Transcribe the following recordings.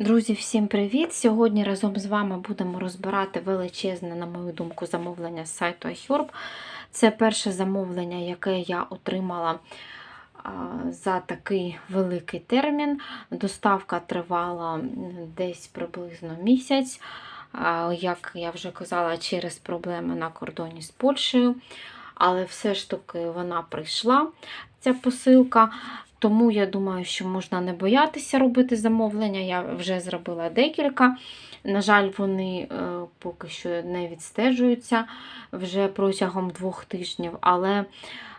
Друзі, всім привіт! Сьогодні разом з вами будемо розбирати величезне, на мою думку, замовлення з сайту iHerb. Це перше замовлення, яке я отримала за такий великий термін. Доставка тривала десь приблизно місяць. Як я вже казала, через проблеми на кордоні з Польщею. Але все ж таки вона прийшла, ця посилка. Тому я думаю, що можна не боятися робити замовлення. Я вже зробила декілька. На жаль, вони е, поки що не відстежуються вже протягом двох тижнів, але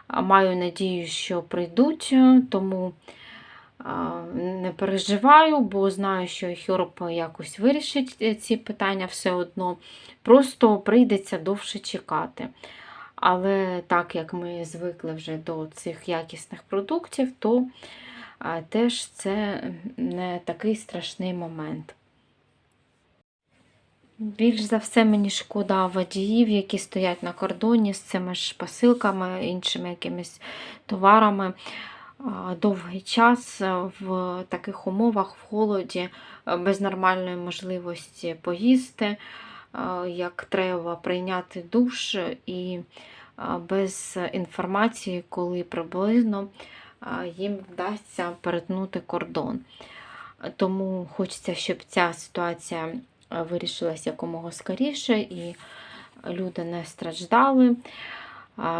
маю надію, що прийдуть, е, тому е, не переживаю, бо знаю, що Хьорп якось вирішить е, ці питання все одно. Просто прийдеться довше чекати. Але так як ми звикли вже до цих якісних продуктів, то теж це не такий страшний момент. Більш за все мені шкода водіїв, які стоять на кордоні з цими ж посилками, іншими якимись товарами. Довгий час в таких умовах, в холоді, без нормальної можливості поїсти як треба прийняти душ і без інформації, коли приблизно їм вдасться перетнути кордон. Тому хочеться, щоб ця ситуація вирішилася якомога скоріше і люди не страждали.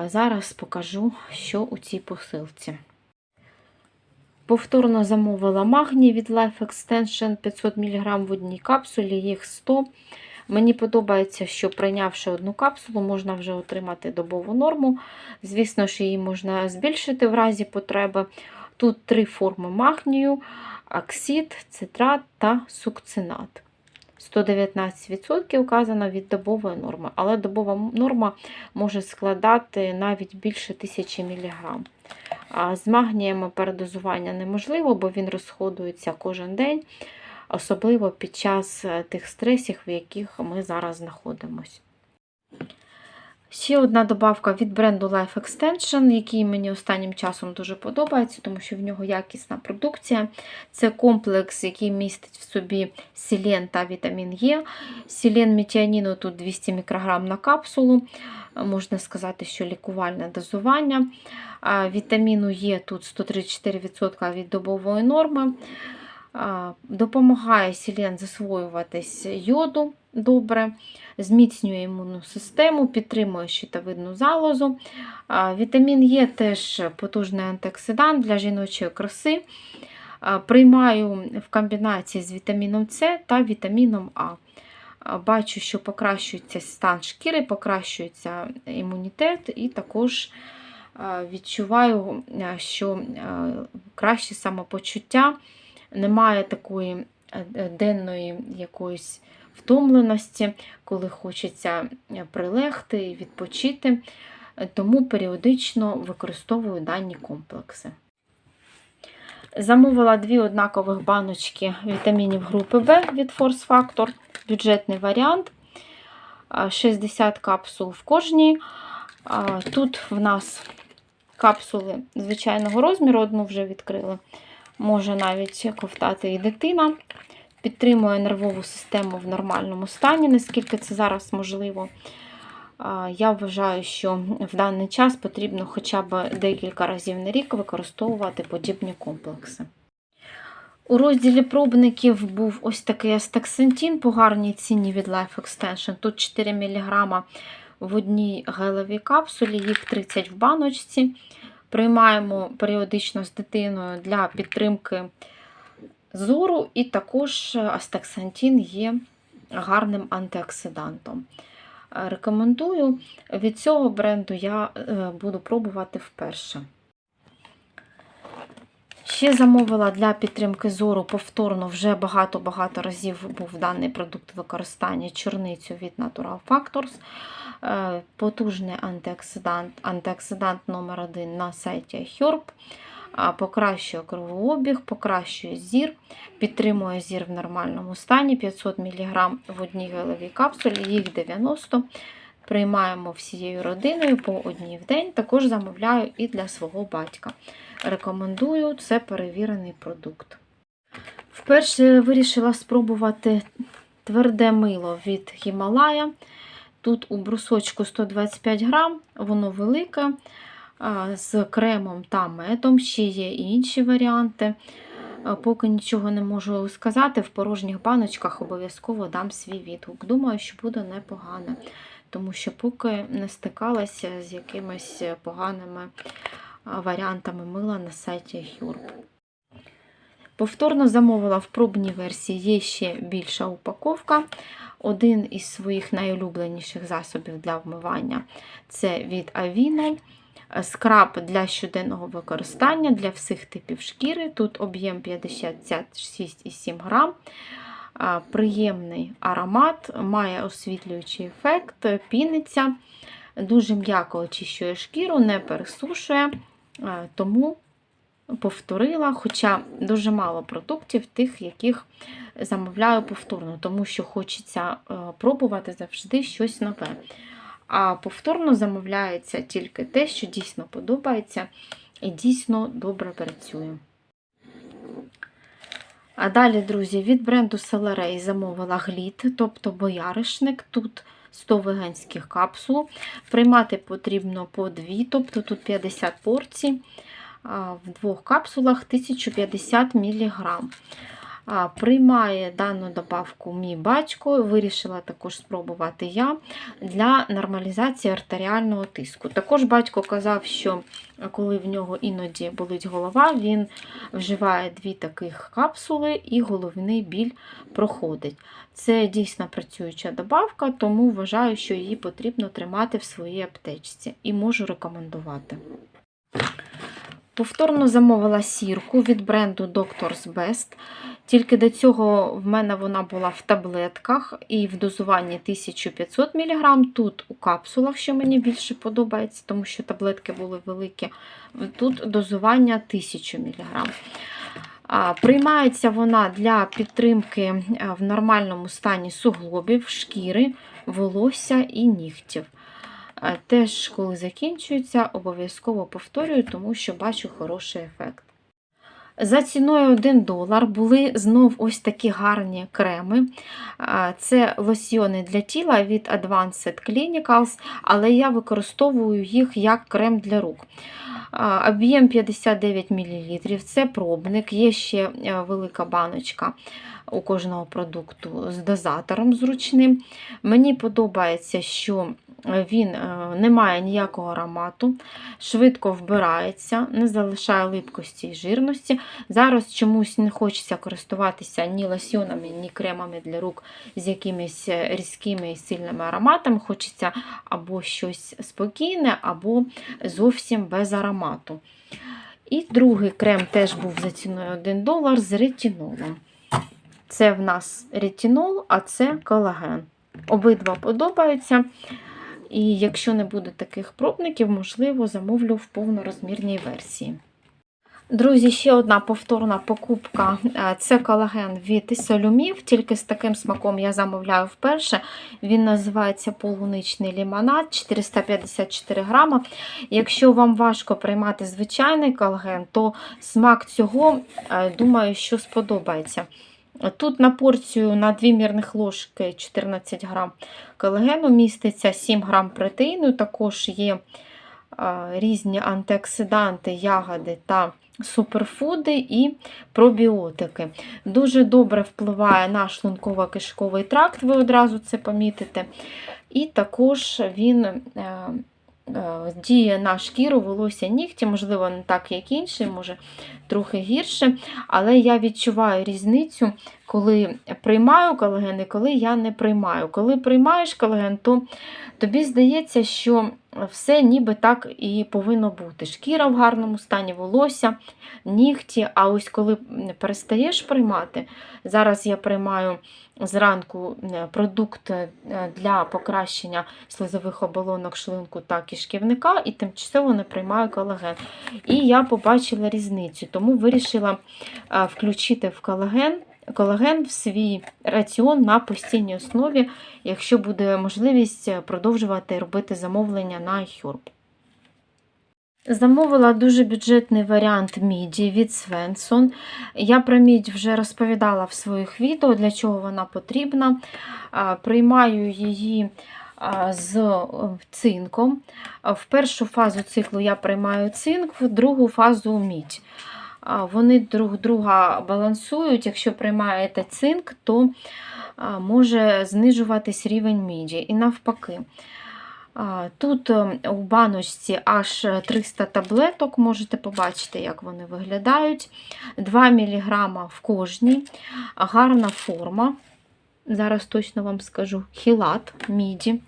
Зараз покажу, що у цій посилці. Повторно замовила магній від Life Extension 500 мг в одній капсулі, їх 100 Мені подобається, що прийнявши одну капсулу, можна вже отримати добову норму. Звісно, що її можна збільшити в разі потреби. Тут три форми магнію: оксид, цитрат та сукцинат. 119% указано від добової норми, але добова норма може складати навіть більше 1000 мг. З магніями передозування неможливо, бо він розходується кожен день особливо під час е, тих стресів, в яких ми зараз знаходимося. Ще одна добавка від бренду Life Extension, який мені останнім часом дуже подобається, тому що в нього якісна продукція. Це комплекс, який містить в собі селен та вітамін Е. Селен метіаніну тут 200 мікрограм на капсулу. Можна сказати, що лікувальне дозування. Вітаміну Е тут 134% від добової норми. Допомагає сілен засвоюватись йоду добре, зміцнює імунну систему, підтримує щитовидну залозу. Вітамін Е теж потужний антиоксидант для жіночої краси. Приймаю в комбінації з вітаміном С та вітаміном А. Бачу, що покращується стан шкіри, покращується імунітет, і також відчуваю, що краще самопочуття немає такої е, денної якоїсь втомленості, коли хочеться е, прилегти і відпочити, е, тому періодично використовую дані комплекси. Замовила дві однакових баночки вітамінів групи В від Force Factor, бюджетний варіант. 60 капсул в кожній. Тут в нас капсули звичайного розміру, одну вже відкрили може навіть ковтати і дитина. Підтримує нервову систему в нормальному стані, наскільки це зараз можливо. Я вважаю, що в даний час потрібно хоча б декілька разів на рік використовувати подібні комплекси. У розділі пробників був ось такий астаксантін по гарній ціні від Life Extension. Тут 4 мг в одній гелевій капсулі, їх 30 в баночці. Приймаємо періодично з дитиною для підтримки зору, і також астаксантін є гарним антиоксидантом. Рекомендую від цього бренду я е, буду пробувати вперше. Ще замовила для підтримки зору повторно вже багато-багато разів був даний продукт використання чорницю від Natural Factors. Е, потужний антиоксидант, антиоксидант номер 1 на сайті Herb. Покращує кровообіг, покращує зір, підтримує зір в нормальному стані 500 мг в одній гелевій капсулі, їх 90 Приймаємо всією родиною по одній в день. Також замовляю і для свого батька. Рекомендую, це перевірений продукт. Вперше вирішила спробувати тверде мило від Гімалая. Тут у брусочку 125 грам, воно велике, з кремом та медом, ще є і інші варіанти. Поки нічого не можу сказати, в порожніх баночках обов'язково дам свій відгук. Думаю, що буде непогане, тому що поки не стикалася з якимись поганими варіантами мила на сайті Hurb. Повторно замовила в пробній версії є ще більша упаковка. Один із своїх найулюбленіших засобів для вмивання це від Avino. Скраб для щоденного використання для всіх типів шкіри. Тут об'єм 56,7 грам. Приємний аромат, має освітлюючий ефект, піниться, дуже м'яко очищує шкіру, не пересушує, тому повторила, хоча дуже мало продуктів, тих, яких замовляю повторно, тому що хочеться е, пробувати завжди щось нове. А повторно замовляється тільки те, що дійсно подобається і дійсно добре працює. А далі, друзі, від бренду Селерей замовила гліт, тобто бояришник. Тут 100 веганських капсул. Приймати потрібно по 2, тобто тут 50 порцій. В двох капсулах 1050 мг. Приймає дану добавку мій батько, вирішила також спробувати я для нормалізації артеріального тиску. Також батько казав, що коли в нього іноді болить голова, він вживає дві таких капсули і головний біль проходить. Це дійсно працююча добавка, тому вважаю, що її потрібно тримати в своїй аптечці і можу рекомендувати. Повторно замовила сірку від бренду Doctor's Best. Тільки до цього в мене вона була в таблетках і в дозуванні 1500 мг. Тут у капсулах, що мені більше подобається, тому що таблетки були великі. Тут дозування 1000 мг. Приймається вона для підтримки е, в нормальному стані суглобів, шкіри, волосся і нігтів. Е, Теж, коли закінчується, обов'язково повторюю, тому що бачу хороший ефект. За ціною 1 долар були знов ось такі гарні креми. Це лосьйони для тіла від Advanced Clinicals, але я використовую їх як крем для рук. Об'єм 59 мл, це пробник, є ще е, велика баночка у кожного продукту з дозатором зручним. Мені подобається, що він е, не має ніякого аромату, швидко вбирається, не залишає липкості і жирності. Зараз чомусь не хочеться користуватися ні лосьонами, ні кремами для рук з якимись різкими і сильними ароматами. Хочеться або щось спокійне, або зовсім без аромату. І другий крем теж був за ціною 1 долар з ретинолом. Це в нас ретинол, а це колаген. Обидва подобаються. І якщо не буде таких пробників, можливо, замовлю в повнорозмірній версії. Друзі, ще одна повторна покупка Е, це колаген від солюмів, тільки з таким смаком я замовляю вперше. Він називається полуничний лімонад 454 грама. Якщо вам важко приймати звичайний колаген, то смак цього, е, думаю, що сподобається. Тут на порцію на 2 мірних ложки 14 грам колагену міститься 7 грам протеїну, також є різні антиоксиданти, ягоди та суперфуди і пробіотики. Дуже добре впливає на шлунково-кишковий тракт, ви одразу це помітите. І також він е, е, діє на шкіру, волосся, нігті, можливо, не так, як інші, може трохи гірше. Але я відчуваю різницю, коли приймаю колаген і коли я не приймаю. Коли приймаєш колаген, то тобі здається, що все ніби так і повинно бути. Шкіра в гарному стані, волосся, нігті. А ось коли перестаєш приймати, зараз я приймаю зранку е, продукт е, для покращення слизових оболонок шлунку та кишківника, і тимчасово не приймаю колаген. І я побачила різницю, тому вирішила е, включити в колаген. Колаген в свій раціон на постійній основі, якщо буде можливість продовжувати робити замовлення на Hurb. Замовила дуже бюджетний варіант міді від Svensson. Я про мідь вже розповідала в своїх відео, для чого вона потрібна. Приймаю її з е, цинком. В першу фазу циклу я приймаю цинк, в другу фазу мідь. Вони друг друга балансують. Якщо приймаєте цинк, то може знижуватись рівень міді. І навпаки. Тут е, у баночці аж 300 таблеток, можете побачити, як вони виглядають. 2 мг в кожній, гарна форма. Зараз точно вам скажу хілат міді.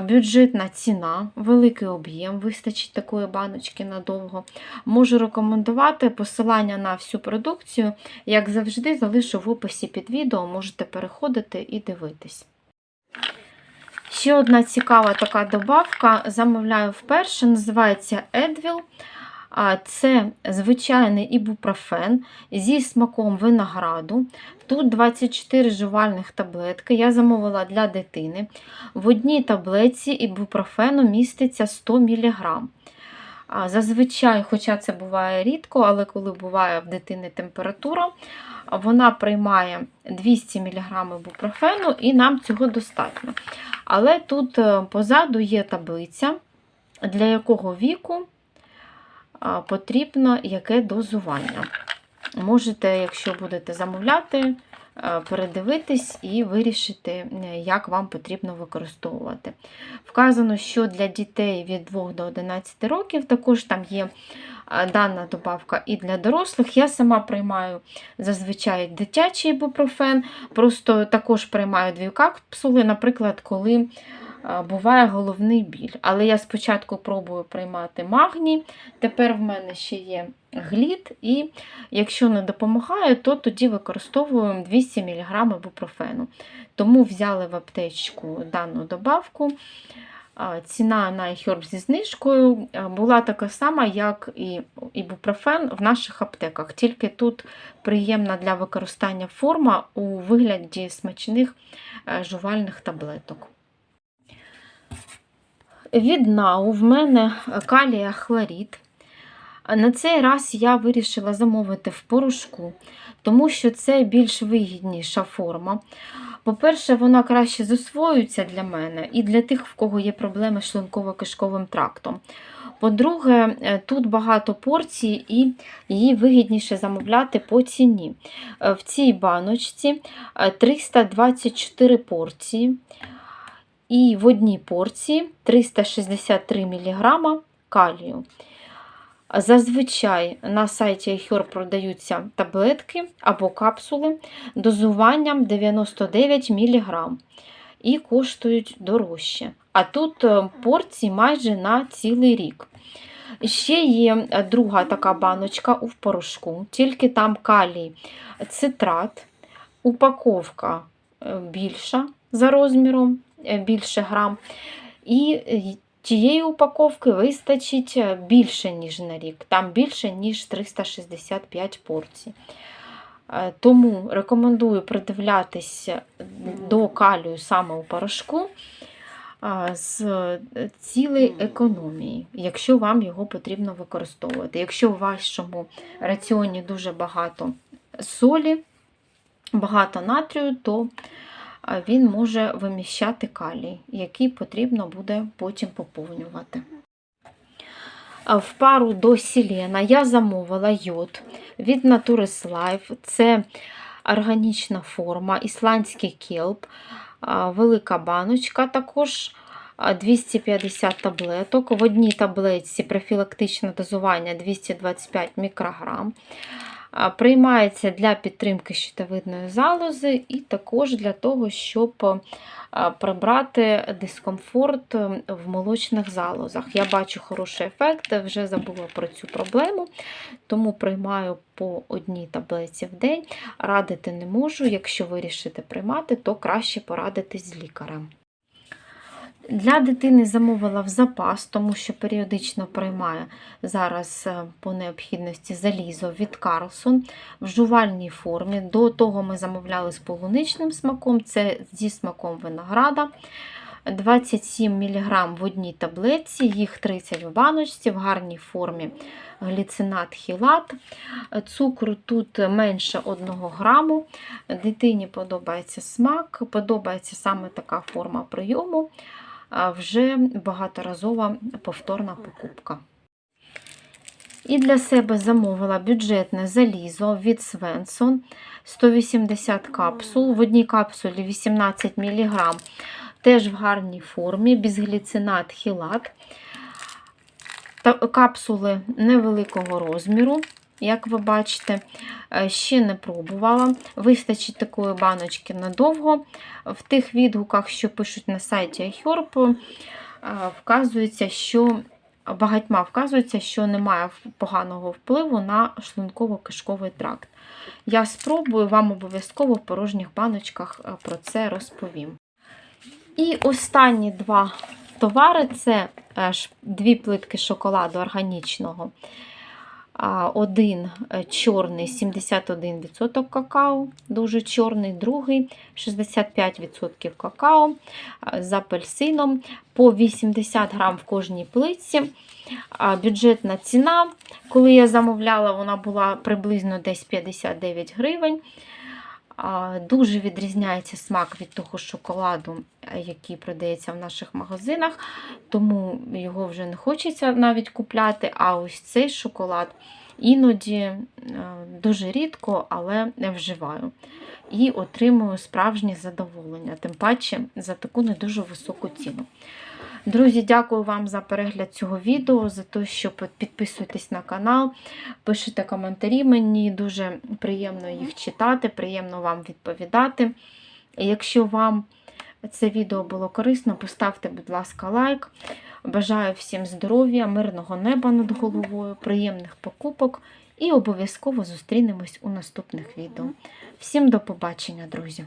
Бюджетна ціна, великий об'єм, вистачить такої баночки надовго. Можу рекомендувати посилання на всю продукцію, як завжди, залишу в описі під відео, можете переходити і дивитись. Ще одна цікава така добавка, замовляю вперше, називається Едвіл. Це звичайний ібупрофен зі смаком винограду. Тут 24 жувальних таблетки. Я замовила для дитини. В одній таблетці ібупрофену міститься 100 мг. Зазвичай, хоча це буває рідко, але коли буває в дитини температура, вона приймає 200 мг ібупрофену і нам цього достатньо. Але тут е, позаду є таблиця, для якого віку потрібно яке дозування. Можете, якщо будете замовляти, е, передивитись і вирішити, е, як вам потрібно використовувати. Вказано, що для дітей від 2 до 11 років також там є дана добавка і для дорослих. Я сама приймаю зазвичай дитячий ібупрофен, просто також приймаю дві капсули, наприклад, коли буває головний біль. Але я спочатку пробую приймати магній, тепер в мене ще є глід, і якщо не допомагає, то тоді використовуємо 200 мг ібупрофену. Тому взяли в аптечку дану добавку. Ціна на iHerb зі знижкою була така сама, як і ібупрофен в наших аптеках. Тільки тут приємна для використання форма у вигляді смачних е, жувальних таблеток. Від НАУ в мене калія хлорід. На цей раз я вирішила замовити в порошку, тому що це більш вигідніша форма. По-перше, вона краще засвоюється для мене і для тих, в кого є проблеми з шлунково-кишковим трактом. По-друге, е, тут багато порцій і її вигідніше замовляти по ціні. Е, в цій баночці 324 е, порції. І в одній порції 363 мг калію. Зазвичай на сайті iHerb продаються таблетки або капсули дозуванням 99 мг і коштують дорожче. А тут е, порції майже на цілий рік. Ще є друга така баночка у порошку, тільки там калій цитрат, упаковка е, більша за розміром, більше грам. І Тієї упаковки вистачить е, більше, ніж на рік, там більше, ніж 365 порцій. Е, тому рекомендую придивлятися до калію саме у порошку з цілей економії, якщо вам його потрібно використовувати. Якщо в вашому раціоні дуже багато солі, багато натрію, то він може виміщати калій, який потрібно буде потім поповнювати. В пару до Сілена я замовила йод від Naturis Life. Це органічна форма, ісландський келп, велика баночка, також 250 таблеток. В одній таблетці профілактичне дозування 225 мікрограм. Приймається для підтримки щитовидної залози, і також для того, щоб прибрати дискомфорт в молочних залозах. Я бачу хороший ефект, вже забула про цю проблему, тому приймаю по одній таблетці в день. Радити не можу. Якщо вирішите приймати, то краще порадитись з лікарем. Для дитини замовила в запас, тому що періодично приймає зараз е, по необхідності залізо від Карлсон в жувальній формі. До того ми замовляли з полуничним смаком, це зі смаком винограда. 27 мг в одній таблетці, їх 30 в баночці, в гарній формі гліцинат хілат. Цукру тут менше 1 граму. Дитині подобається смак, подобається саме така форма прийому, вже багаторазова повторна покупка. І для себе замовила бюджетне залізо від Svensson 180 капсул. В одній капсулі 18 мг. Теж в гарній формі, безгліцинат хілат. Капсули невеликого розміру, як ви бачите, Е, ще не пробувала. Вистачить такої баночки надовго. В тих відгуках, що пишуть на сайті iHerb, е, вказується, що багатьма вказується, що немає поганого впливу на шлунково-кишковий тракт. Я спробую вам обов'язково в порожніх баночках е, про це розповім. І останні два товари це дві плитки шоколаду органічного. Один е, чорний 71% какао, дуже чорний, другий 65% какао з апельсином по 80 грам в кожній плитці. Бюджетна ціна, коли я замовляла, вона була приблизно десь 59 гривень. Дуже відрізняється смак від того шоколаду, е, який продається в наших магазинах, тому його вже не хочеться навіть купляти. А ось цей шоколад іноді е, дуже рідко, але не вживаю. І отримую справжнє задоволення, тим паче за таку не дуже високу ціну. Друзі, дякую вам за перегляд цього відео, за те, що підписуєтесь на канал, пишете коментарі. Мені дуже приємно їх читати, приємно вам відповідати. Якщо вам це відео було корисно, поставте, будь ласка, лайк. Бажаю всім здоров'я, мирного неба над головою, приємних покупок і обов'язково зустрінемось у наступних відео. Всім до побачення, друзі!